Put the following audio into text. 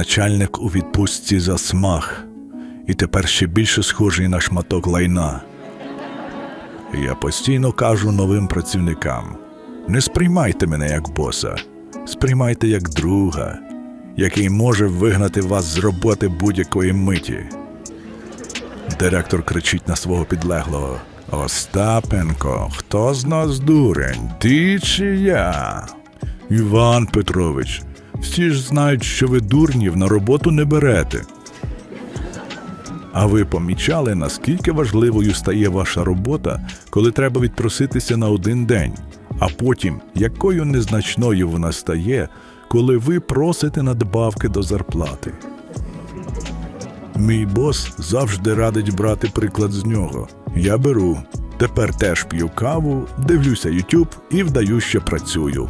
начальник у відпустці за смах, і тепер ще більше схожий на шматок лайна. Я постійно кажу новим працівникам: не сприймайте мене як боса, сприймайте як друга, який може вигнати вас з роботи будь-якої миті. Директор кричить на свого підлеглого: Остапенко, хто з нас дурень? Ти чи я? Іван Петрович, всі ж знають, що ви дурнів на роботу не берете. А ви помічали, наскільки важливою стає ваша робота, коли треба відпроситися на один день, а потім якою незначною вона стає, коли ви просите надбавки до зарплати. Мій бос завжди радить брати приклад з нього. Я беру. Тепер теж п'ю каву, дивлюся YouTube і вдаю, що працюю.